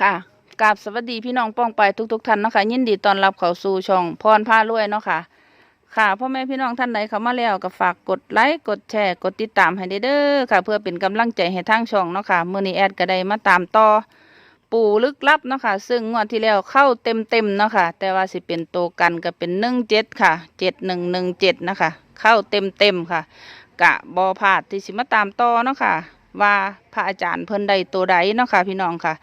ค่ะกราบสวัสดีพี่น้องป้องไปทุกๆท่านเนาะคะยินดีต้อนรับเข้าสู่ช่องพรพารวยเนาะค่ะ ค่ะพ่อแม่พี่น้องท่านใดเข้ามาแล้วก็ฝากกดไลค์กดแชร์กดติดตามให้เด้อค่ะ เพื่อเป็นกำลังใจให้ทางช่องเนาะค่ะมื้อนี้แอดก็ได้มาตามต่อ ปู่ลึกลับเนาะค่ะ ซึ่งงวดที่แล้วเข้าเต็มๆเนาะค่ะ แต่ว่าสิเป็นโตกันก็เป็น17ค่ะ7117นะคะเข้าเต็มๆค่ะ กะบอพลาดที่สิมาตามต่อเนาะค่ะ ว่าพระอาจารย์เพิ่นใดตัวใดเนาะค่ะพี่น้องค่ะ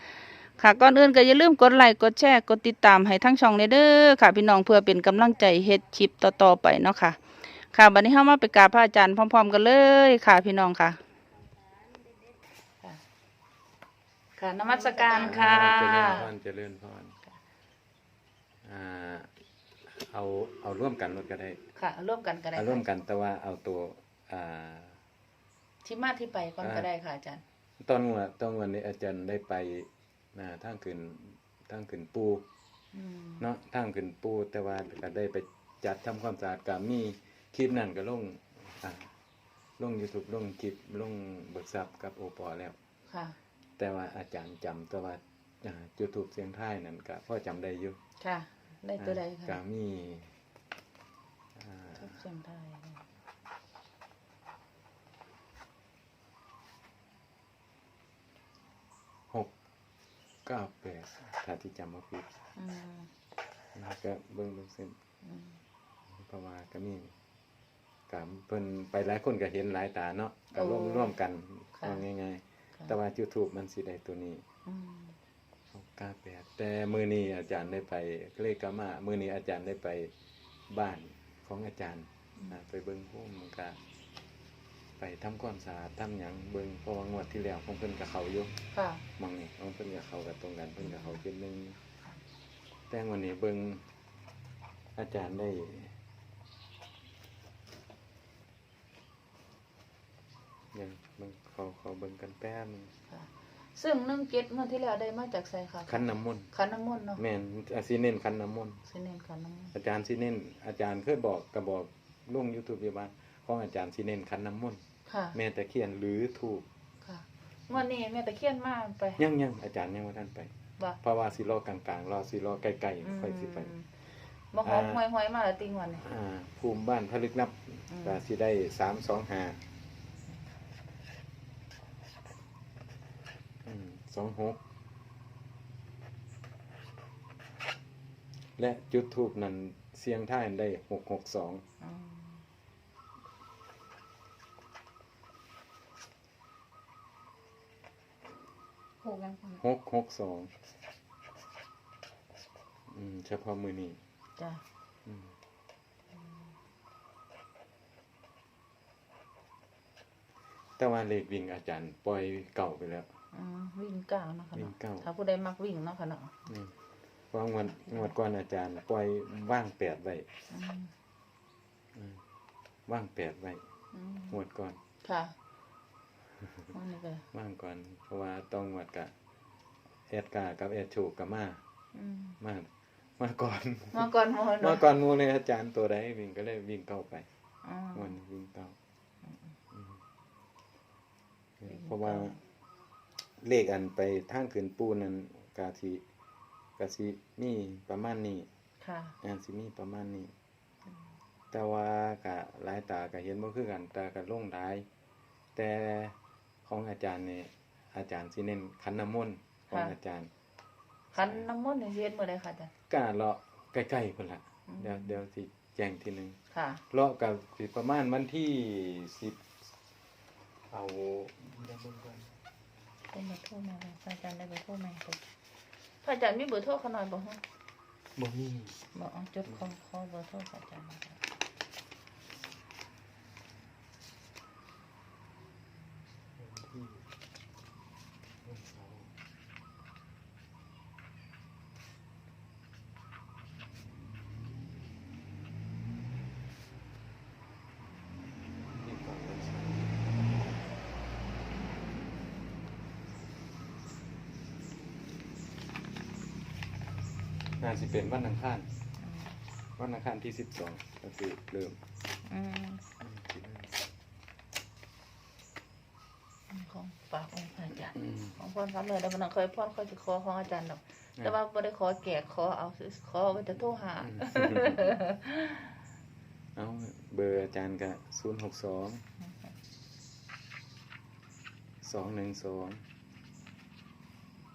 ค่ะก่อนอื่นก็อย่าลืมกดไลค์กดแชร์กดติดตามให้ทั้งช่องเลยเด้อค่ะ พี่น้องเพื่อเป็นกำลังใจเฮ็ดคลิปต่อๆไปเนาะค่ะ ค่ะบัดนี้เฮามาไปกราบพระอาจารย์พร้อม ๆ กันเลยค่ะ พี่น้องค่ะ ค่ะนมัสการค่ะเจริญพรเจริญพรอ่าเอาเอาร่วมกันรถก็ได้ ค่ะร่วมกันก็ได้เอาร่วมกันแต่ว่าเอาตัวอ่าที่มาที่ไปก่อนก็ได้ค่ะอาจารย์ตอนวันตอนวันนี้อาจารย์ได้ไป นะทางขึ้นทางขึ้นปูอืมเนาะทางขึ้นปูแต่ว่าก็ได้ไปจัดทำความสะอาดกับมีคลิปนั่นก็ลงอ่าลง YouTube ลงคลิปลงเบิกทรัพย์กับโอปอแล้วค่ะ แต่ว่าอาจารย์จำแต่ว่าอ่า YouTube เสียงไทายนั่นก็พ่อจำได้อยู่ค่ะ ได้ตัวใดก็ค่ะมีอ่าทุกเสียงไทย หก เก้าแปดถ้าที่จำมาผิดอืมแล้วก็เบิ้งเบิ้งเส้นอืมเพราะว่าก็มีกับเพิ่นไปหลายคนก็เห็นหลายตาเนาะก็ร่วมร่วมกันเอาง่ายๆ แต่ว่า YouTube มันสิได้ตัวนี้อืมหกเก้าแปดแต่มื้อนี้อาจารย์ได้ไปเลขกามามื้อนี้อาจารย์ได้ไปบ้านของอาจารย์นะไปเบิ่งพวกมันก็ ไปทำความสะอาดทำหยังเบิ่งเพราะว่างวดที่แล้วของเพิ่นก็เข้าอยู่ค่ะมองนี่ของเพิ่นกับเขากับตรงกันเพิ่นกับเขาเป็นหนึ่งแต่วันนี้เบิ่งอาจารย์ได้ ยังเบิ่งเขาเขาเบิ่งกันแป๊บนึงค่ะ ซึ่งหนึ่งเจ็ดเมื่อที่แล้วได้มาจากไสค่ะคันน้ำมนต์ขันน้ำมนต์เนาะแม่นอาซีเน้นคันน้ำมนต์ สิเน้นขันน้ำมนต์อาจารย์ซีเน้นอาจารย์เคยบอกก็บอกลง YouTube อยู่ว่าของอาจารย์ซีเน้นคันน้ำมนต์ ค่ะแม่ตะเคียนหรือถูกค่ะวันนี้แม่ตะเคียนมาไปยังยังอาจารย์ยังว่าท่านไป บ่เพราะว่าสิรอกลางๆรอสิรอใกล้ๆค่อยสิไป อืมบ่หอมอ่าห่วยห่วยๆมาละติงวันนี้ อ่าภูมิบ้านพระลึกลับอืม ก็สิได้สามสองหาสองหกและจุดทูบนั้นเสียงท่ายได้หกหกสอง อืม หกยังคนหกหกสองอืมเฉพาะมือนี้จ้ะอืมแต่ว่าเลขวิ่งอาจารย์ ปล่อยเก่าไปแล้ว อืมวิ่งเก้าเนาะค่ะวิ่เนาะงเก้า ถ้าผู้ใดมักวิ่งเนาะค่ะเนาะนี่เพราะงวดงวดก่อนอาจารย์ ปล่อยว่างแปดไว้อืมอืมว่างแปดไว้อืมงวดก่อนค่ะ วันนี้ก็ว่างก่อนเพราะว่าต้องงวดกับแอดกากับแอดโชกกับมาอืมมามาก่อน มาก่อนหมดมาเนาะก่อนหมูเลยอาจารย์ตัวใดวิ่งก็เลยวิ่งเก้าไปอ๋อวันนี้วิ่งเก้าอืมวิ่งเพราะว่าเก้าเลขอันไปทางขืนปูนั้นกาสิกาสิมีประมาณนี้ ค่ะ งานสิมีประมาณนี้แต่ว่ากะหลายตาก็เห็นบ่คือกันตาก็ลงหลาย แต่ ของอาจารย์เนี่ยอาจารย์สิเน้นขันน้ำมนต์ของอาจารย์ขันน้ำมนต์นี่สิเฮ็ดมื้อใดค่ะจ้ะกะเลาะใกล้ๆพุ่นละอืมเดี๋ยวเดี๋ยวสิแจ้งทีหนึงค่ะเลาะกับสิประมาณวันที่สิบเอาเดี๋ยวเบิ่งก่อนเป็นเบอร์โทรมาเลยพระอาจารย์ได้เบอร์โทรมาให้ผมพระอาจารย์มีเบอร์โทรเขาหน่อยบ่ฮะบ่มีบอกเอาจดขอขอเบอร์โทรพระอาจารย์หน่อยครับ วันที่วันเสาร์ที่ก่อนวันเสาร์ น่าสิเป็นวันอังคารวันอังคารที่สิบสองก็คือเริ่มอืมอืมสิเริ่มของฝากองค์พระอาจารย์จารย์อืมของพรพระรวยแล้วมันเคยพรเคยสิขอของอาจารย์ดอก แต่ว่าบ่ได้ขอแก่ขอเอาซื้อขอไว้จะโทรหา เอาเบอร์อาจารย์ก็ศูนย์หกสองสองหนึ่งสอง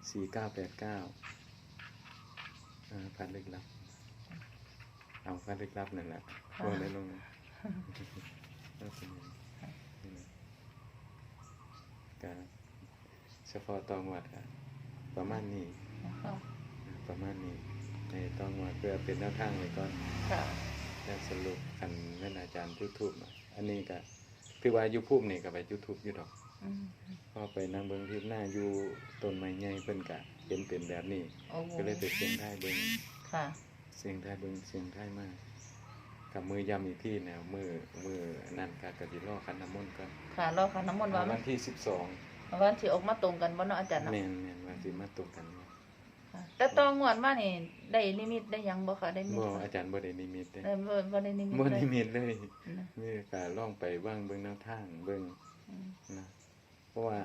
สี่เก้าแปดเก้า พันลึกลับ เอาพันลึกลับนั่นแหละค่ะลงได้ลงเอาเป็นอย่างนี้นะก็เฉพาะตองวัดก็ประมาณนี้ค่ะประมาณนี้ในตองวัดเพื่อเป็นแนวทางไว้ก่อนค่ะแล้วสรุปคันแม่นอาจารย์ยูทูบอันนี้ก็คือว่ายูทูบนี่ก็ไปยูทูบอยู่ดอกอืมพอไปนั่งเบิ่งคลิปหน้าอยู่ต้นไม้ใหญ่เพิ่นก็ เห็นเป็นแบบนี้ โอ้โหก็เลยไปเสียงท้ายเบิ่งค่ะ เสียงท้ายเบิ่งเสียงท้ายมากกับมือยำอีกที่แนวมือมือนั่นก็กะสิรอคันน้ำมนต์ก่อนค่ะรอคันน้ำมนต์ว่ามัวันนที่12วันสิออกมาตรงกันบ่เนาะอาจารย์เนาะแม่นแม่นว่าสิมาตรงกันบ่ค่ะแต่ตองวดมานี่ได้นิมิตได้หยังบ่ค่ะได้นิมิบ่ตอาจารย์บ่ได้นิมิตเด้ได้บ่บ่ได้นิมิตบ่เลยนิมิตเลยนะนี่ก็ลองไปว่างเบิ่งแนวทางเบิ่งอืมนะเพราะว่า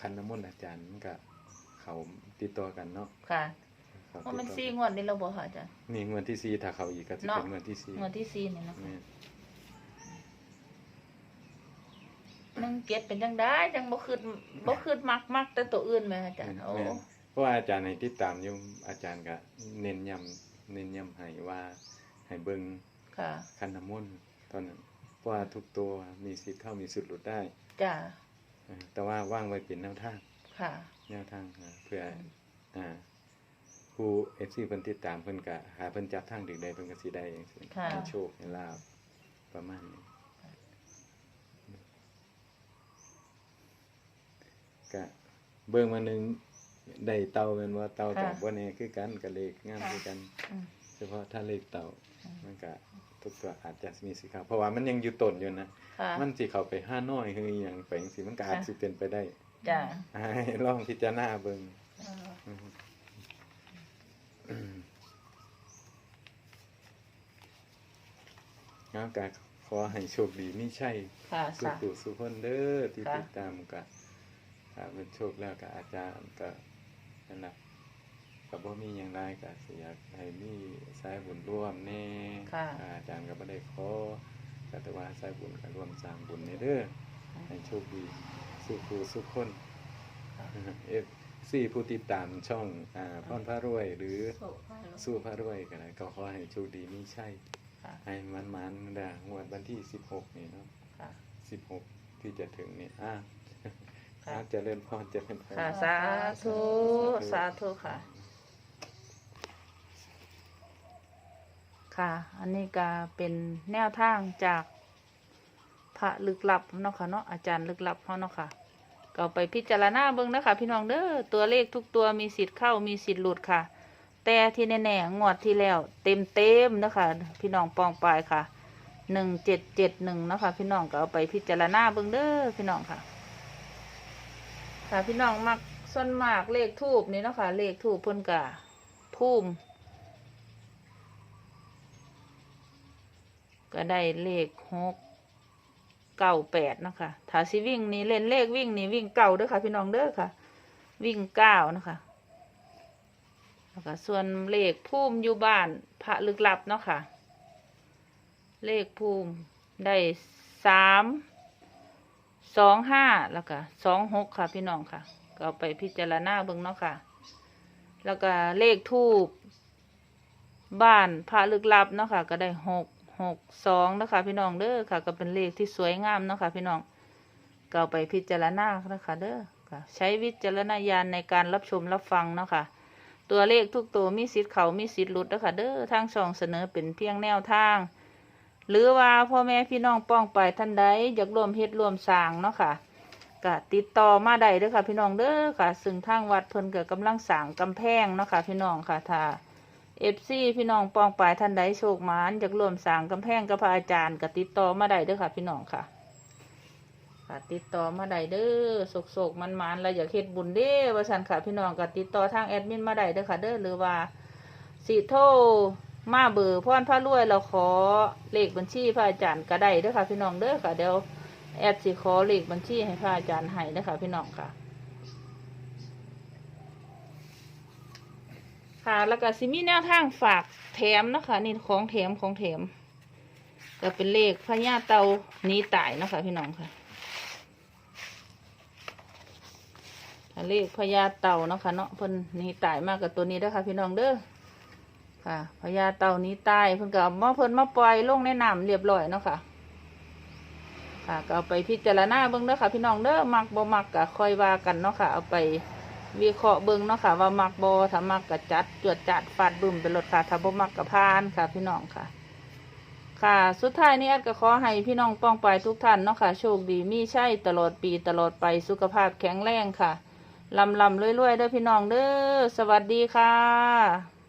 คันน้ำมนต์อาจารย์มันก็ เขาติดต่อกันเนาะค่ะเขาว่ามันติดต่อสี่งวดนี่เราบ่ค่ะอาจารย์ นี่งวดที่สี่ถ้าเขาอีกก็จะเนาะ เป็นงวดที่สี่งวดที่สี่นี่นะคะ แม่นหนึ่งเจ็ดเป็นจังได้จังบ่คืดบ่คืดมักมักแต่ตัวอื่นแม่อาจารย์โอ้แม่นเพราะว่าอาจารย์ให้ติดตามอยู่อาจารย์ก็เน้นย้ำเน้นย้ำให้ว่าให้เบิ่งค่ะคันน้ำมนต์ตอนนั้นเพราะว่าทุกตัวมีสิทธิ์เข้ามีสิทธิ์หลุดได้จ้าเออแต่ว่าว่างไว้เป็นแนวทาง ค่ะ แนวทางนะเพื่ออ่าผู้เอฟซีเพิ่นติดตามเพิ่นก็หาเพิ่นจับทางดึกใดเพิ่นก็สิได้จังซี่ค่ะ ให้โชคให้ลาบประมาณนี้ก็เบิ่งมาหนึงได้เต่าแม่นว่าเต่ากับบ่แน่คือกันกับเลขงามคือกัน อืม เฉพาะถ้าเลขเต่ามันก็ทุกตัวอาจจะมีสิครับเพราะว่ามันยังอยู่ต้นอยู่นะ ค่ะ มันสิเข้าไปห้าน้อยคืออหย่างไปจังซี่มันก็อาจสิเป็นไปได้ จ้าให้ลองพิจารณาเบิ่งเอออืมอืมงั้นก็ขอให้โชคดีมีใช่ค่ะสุสา ขุสุขคนเด้อที่ค่ะ ติดตามก็ถ้าเป็นโชคแล้วก็อาจารย์ก็นั่นแหละก็บ่มีอย่างไรก็สิอยากให้มีสายบุญร่วมแน่ค่ะ อ่าอาจารย์ก็บ่ได้ขอก็แต่ว่าสายบุญก็ร่วมสร้างบุญในเด้อให้โชคดี สุขุสุขคนเอฟซีผู้ติดตามช่องอ่าพรพระรวยหรือโชคให้ลูกสู้พระรวยก็ได้ก็ขอให้โชคดีมีใช่ ค่ะให้มันมันๆด่งวดวันที่สิบหกนี่เนาะค่ะสิบหกที่จะถึงนี่อ่าค่ะเจะเล่นพรเจะเล่นพร ค่ะ สาธุ สาธุค่ะ ค่ะ อันนี้ก็เป็นแนวทางจากพระลึกลับเนาะค่ะเนาะอาจารย์ลึกลับเขาเนาะค่ะ ก็เอาไปพิจารณาเบิ่งนะคะพี่น้องเด้อตัวเลขทุกตัวมีสิทธิ์เข้ามีสิทธิ์หลุดค่ะ แต่ที่แน่ๆงวดที่แล้ว เต็มเต็มนะคะพี่น้องปองปลายค่ะหนึ่งเจ็ดเจ็ดหนึ่งนะคะพี่น้องก็เอาไปพิจารณาเบิ่งเด้อพี่น้องค่ะ ค่ะพี่น้องมักส่วนมากเลขทูบนี่นะคะเลขทูบพ่นกะทุ่มก็ได้เลขหก เก้าแปดนะคะถ้าสิวิ่งนี่เล่นเลขวิ่งนี่วิ่งเก้าเด้อค่ะ พี่น้องเด้อค่ะ วิ่งเก้านะคะแล้วก็ส่วนเลขภูมิอยู่บ้านพระลึกลับเนาะค่ะ เลขภูมิได้สามสองห้าแล้วก็สองหกค่ะพี่น้องค่ะ ก็เอาไปพิจารณาเบิ่งเนาะค่ะ แล้วก็เลขทูบบ้านพระลึกลับเนาะค่ะ ก็ได้หก หกสองนะคะพี่น้องเด้อค่ะ ก็เป็นเลขที่สวยงามเนาะค่ะพี่น้องก็าไปพิจารณานะคะเด้อค่ะ ใช้วิจารณญาณในการรับชมรับฟังเนาะค่ะตัวเลขทุกตัวมีสิทธิ์เขามีสิทธิ์หลุดนะคะเด้อทางช่องเสนอเป็นเพียงแนวทาง หรือว่าพ่อแม่พี่น้องป้องไปท่านใดอยากรวมเฮ็ดรวมสร้างเนาะค่ะก็ติดต่อมาได้เด้อค่ะ พี่น้องเด้อค่ะ ซึ่งทางวัดเพิ่นก็กำลังสร้างกำแพงเนาะค่ะพี่น้องค่ะถ้า เอฟซีพี่น้องปองปลายท่านใดโชคมานอยากร่วมสร้างกำแพงกับพระอาจารย์ก็ติดต่อมาได้เด้อค่ะ พี่น้องค่ะค่ะติดต่อมาได้เด้อโศกโศกมันมันๆแล้วอยากเฮ็ดบุญเด้อว่าซั่นค่ะพี่น้องก็ติดต่อทางแอดมินมาได้เด้อค่ะ เด้อหรือว่าสิโทมาเบอร์พรพระรวยเราขอเลขบัญชีพระอาจารย์ก็ได้เด้อค่ะ พี่น้องเด้อค่ะเดี๋ยวแอดสิขอเลขบัญชีให้พระอาจารย์ให้เด้อค่ะ พี่น้องค่ะ ค่ะ แล้วก็สิมีแนวทางฝากแถมนะคะนี่ของแถมของแถมก็เป็นเลขพญาเตานีตายนะคะพี่น้องค่ะเลขพญาเต่านะคะเนาะเพิ่นนีตายมากกับตัวนี้ด้อค่ะพี่น้องเด้อค่ะพญาเต่านี้ตายเพิ่นก็เอามาเพิ่นมาปล่อยลงในน้ำเรียบร้อยเนาะค่ะค่ะก็เอาไปพิจารณาเบิ่งเด้อค่ะพี่น้องเด้อมักบ่มักก็ค่อยว่ากันเนาะค่ะ เอาไป วิเคราะห์เบิ่งเนาะค่ะ ว่ามักบอถ้ามักกะจัดจวดจัดฟาดบึ้มไปรถค่ะถ้าบ่มักกะพานค่ะ พี่น้องค่ะ ค่ะ สุดท้ายนี้แอดก็ขอให้พี่น้องป้องไปทุกท่านเนาะค่ะ โชคดีมีใช่ตลอดปีตลอดไปสุขภาพแข็งแรงค่ะลำลำรวยๆเด้อพี่น้องเด้อสวัสดีค่ะ